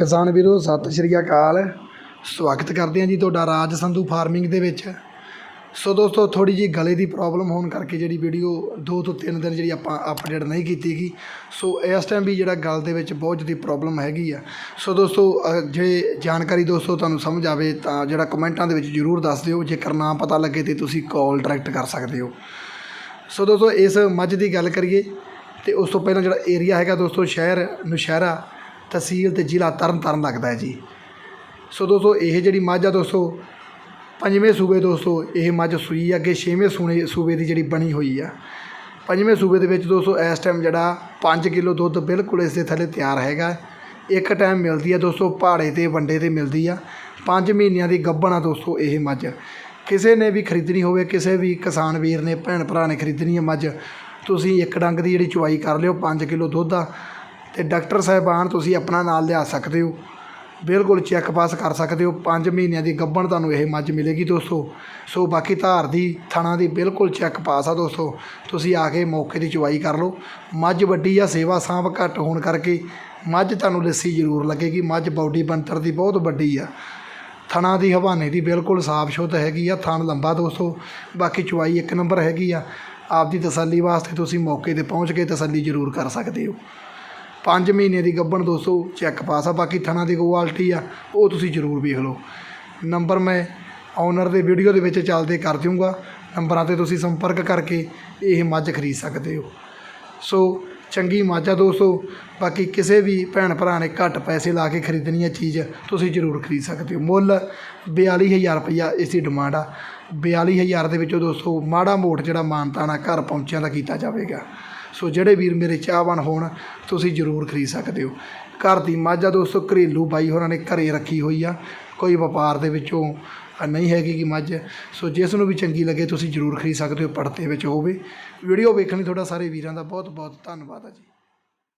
ਕਿਸਾਨ ਵੀਰੋ ਸਤਿ ਸ਼੍ਰੀ ਅਕਾਲ। ਸਵਾਗਤ ਕਰਦੇ ਹਾਂ ਜੀ ਤੁਹਾਡਾ ਰਾਜ ਸੰਧੂ ਫਾਰਮਿੰਗ ਦੇ ਵਿੱਚ। ਸੋ ਦੋਸਤੋ ਥੋੜੀ ਜੀ ਗਲੇ ਦੀ ਪ੍ਰੋਬਲਮ ਹੋਣ ਕਰਕੇ ਜਿਹੜੀ ਵੀਡੀਓ ਦੋ ਤੋਂ ਤਿੰਨ ਦਿਨ ਜਿਹੜੀ ਆਪਾਂ ਅਪਡੇਟ ਨਹੀਂ ਕੀਤੀ ਗਈ ਸੋ ਇਸ ਟਾਈਮ ਵੀ ਜਿਹੜਾ ਗਲ ਦੇ ਵਿੱਚ ਬਹੁਤ ਜ਼ਿਆਦਾ ਪ੍ਰੋਬਲਮ ਹੈਗੀ ਆ। ਸੋ ਦੋਸਤੋ ਅ, ਜੇ ਜਾਣਕਾਰੀ ਦੋਸਤੋ ਤੁਹਾਨੂੰ ਸਮਝ ਆਵੇ ਤਾਂ ਜਿਹੜਾ ਕਮੈਂਟਾਂ ਦੇ ਵਿੱਚ ਜਰੂਰ ਦੱਸ ਦਿਓ। ਜੇਕਰ ਨਾ ਪਤਾ ਲੱਗੇ ਤੇ ਤੁਸੀਂ ਕਾਲ ਡਾਇਰੈਕਟ ਕਰ ਸਕਦੇ ਹੋ। ਸੋ ਦੋਸਤੋ ਇਸ ਮੱਝ ਦੀ ਗੱਲ ਕਰੀਏ ਤੇ ਉਸ ਤੋਂ ਪਹਿਲਾਂ ਜਿਹੜਾ ਏਰੀਆ ਹੈਗਾ ਦੋਸਤੋ ਸ਼ਹਿਰ ਨੁਸ਼ਹਿਰਾ ਤਹਿਸੀਲ ਤੇ ਜ਼ਿਲ੍ਹਾ ਤਰਨਤਾਰਨ ਲੱਗਦਾ ਹੈ ਜੀ। ਸੋ ਦੋਸਤੋ, ਇਹ ਜਿਹੜੀ ਮੱਝ ਆ ਦੋਸਤੋ, ਪੰਜਵੇਂ ਸੂਬੇ ਦੋਸਤੋ, ਇਹ ਮੱਝ ਸੂਈ ਅੱਗੇ ਛੇਵੇਂ ਸੂਣੇ ਸੂਬੇ ਦੀ ਜਿਹੜੀ ਬਣੀ ਹੋਈ ਆ। ਪੰਜਵੇਂ ਸੂਬੇ ਦੇ ਵਿੱਚ ਦੋਸਤੋ, ਇਸ ਟਾਈਮ ਜਿਹੜਾ 5 ਕਿਲੋ ਦੁੱਧ ਬਿਲਕੁਲ ਇਸ ਦੇ ਥੱਲੇ ਤਿਆਰ ਹੈਗਾ। ਇੱਕ ਟਾਈਮ ਮਿਲਦੀ ਆ ਦੋਸਤੋ, ਪਹਾੜੇ ਤੇ, ਵੰਡੇ ਤੇ ਮਿਲਦੀ ਆ। 5 ਮਹੀਨਿਆਂ ਦੀ ਗੱਭਣ ਆ ਦੋਸਤੋ, ਇਹ ਮੱਝ। ਕਿਸੇ ਨੇ ਵੀ ਖਰੀਦਣੀ ਹੋਵੇ, ਕਿਸੇ ਵੀ ਕਿਸਾਨ ਵੀਰ ਨੇ, ਭੈਣ ਭਰਾ ਨੇ ਖਰੀਦਣੀ ਹੈ ਮੱਝ, ਤੁਸੀਂ ਇੱਕ ਡੰਗ ਦੀ ਜਿਹੜੀ ਚੁਆਈ ਕਰ ਲਿਓ 5 ਕਿਲੋ ਦੁੱਧ ਆ। ਤੇ ਡਾਕਟਰ ਸਾਹਿਬਾਨ ਤੁਸੀਂ ਆਪਣਾ ਨਾਲ ਲਿਆ ਸਕਦੇ ਹੋ। ਬਿਲਕੁਲ ਚੈੱਕ ਪਾਸ ਕਰ ਸਕਦੇ ਹੋ। 5 ਮਹੀਨਿਆਂ ਦੀ ਗੱਭਣ ਤੁਹਾਨੂੰ ਇਹ ਮੱਝ ਮਿਲੇਗੀ ਦੋਸਤੋ। ਸੋ ਬਾਕੀ ਧਾਰ ਦੀ, ਥਣਾ ਦੀ ਬਿਲਕੁਲ ਚੈੱਕ ਪਾਸ ਆ ਦੋਸਤੋ। ਤੁਸੀਂ ਆ ਕੇ ਮੌਕੇ ਦੀ ਚੁਆਈ ਕਰ ਲਓ। ਮੱਝ ਵੱਡੀ ਆ, ਸੇਵਾ ਸਾਂਭ ਘੱਟ ਹੋਣ ਕਰਕੇ ਮੱਝ ਤੁਹਾਨੂੰ ਲੱਸੀ ਜ਼ਰੂਰ ਲੱਗੇਗੀ। ਮੱਝ ਬਾਡੀ ਬੰਤਰ ਦੀ ਬਹੁਤ ਵੱਡੀ ਆ। ਥਣਾ ਦੀ, ਹਵਾਨੇ ਦੀ ਬਿਲਕੁਲ ਸਾਫ਼ ਸ਼ੁੱਧ ਹੈਗੀ ਆ। ਥਣ ਲੰਬਾ ਦੋਸਤੋ। ਬਾਕੀ ਚੁਆਈ ਇੱਕ ਨੰਬਰ ਹੈਗੀ ਆ। ਆਪਦੀ ਤਸੱਲੀ ਵਾਸਤੇ ਤੁਸੀਂ ਮੌਕੇ ਤੇ ਪਹੁੰਚ ਕੇ ਤਸੱਲੀ ਜ਼ਰੂਰ ਕਰ ਸਕਦੇ ਹੋ। 5 ਮਹੀਨੇ ਦੀ ਗੱਭਣ ਦੋਸਤੋ ਚੈੱਕ ਪਾਸ ਆ, ਬਾਕੀ ਥਣਾ ਦੀ ਕੁਆਲਿਟੀ ਆ, ਉਹ ਤੁਸੀਂ ਜ਼ਰੂਰ ਵੇਖ ਲਓ। ਨੰਬਰ ਮੈਂ ਓਨਰ ਦੇ ਵੀਡੀਓ ਦੇ ਵਿੱਚ ਚੱਲਦੇ ਕਰ ਦੂੰਗਾ ਨੰਬਰਾਂ ਤੇ ਤੁਸੀਂ ਸੰਪਰਕ ਕਰਕੇ ਇਹ ਮੱਝ ਖਰੀਦ ਸਕਦੇ ਹੋ। ਸੋ ਚੰਗੀ ਮੱਝ ਆ ਦੋਸਤੋ, ਬਾਕੀ ਕਿਸੇ ਵੀ ਭੈਣ ਭਰਾ ਨੇ ਘੱਟ ਪੈਸੇ ਲਾ ਕੇ ਖਰੀਦਣੀ ਹੈ ਚੀਜ਼, ਤੁਸੀਂ ਜ਼ਰੂਰ ਖਰੀਦ ਸਕਦੇ ਹੋ। ਮੁੱਲ 42000 ਰੁਪਈਆ ਇਸ ਦੀ ਡਿਮਾਂਡ ਆ। 42000 ਦੇ ਵਿੱਚੋਂ ਦੋਸਤੋ, ਮਾੜਾ ਮੋਟ ਜਿਹੜਾ ਮਾਨਤਾਨਾ ਘਰ ਪਹੁੰਚਿਆ ਦਾ ਕੀਤਾ ਜਾਵੇਗਾ। ਸੋ ਜਿਹੜੇ ਵੀਰ ਮੇਰੇ ਚਾਹਵਾਨ ਹੋਣ, ਤੁਸੀਂ ਜ਼ਰੂਰ ਖਰੀਦ ਸਕਦੇ ਹੋ। ਘਰ ਦੀ ਮੱਝ ਆ ਦੋਸਤੋ, ਘਰੇਲੂ ਬਾਈ ਹੋਰਾਂ ਨੇ ਘਰੇ ਰੱਖੀ ਹੋਈ ਆ। ਕੋਈ ਵਪਾਰ ਦੇ ਵਿੱਚੋਂ ਨਹੀਂ ਹੈਗੀ ਕਿ ਮੱਝ। ਸੋ ਜਿਸ ਨੂੰ ਵੀ ਚੰਗੀ ਲੱਗੇ, ਤੁਸੀਂ ਜ਼ਰੂਰ ਖਰੀਦ ਸਕਦੇ ਹੋ ਪੜਤੇ ਵਿੱਚ ਹੋਵੇ। ਵੀਡੀਓ ਵੇਖਣ ਲਈ ਤੁਹਾਡਾ ਸਾਰੇ ਵੀਰਾਂ ਦਾ ਬਹੁਤ ਬਹੁਤ ਧੰਨਵਾਦ ਆ ਜੀ।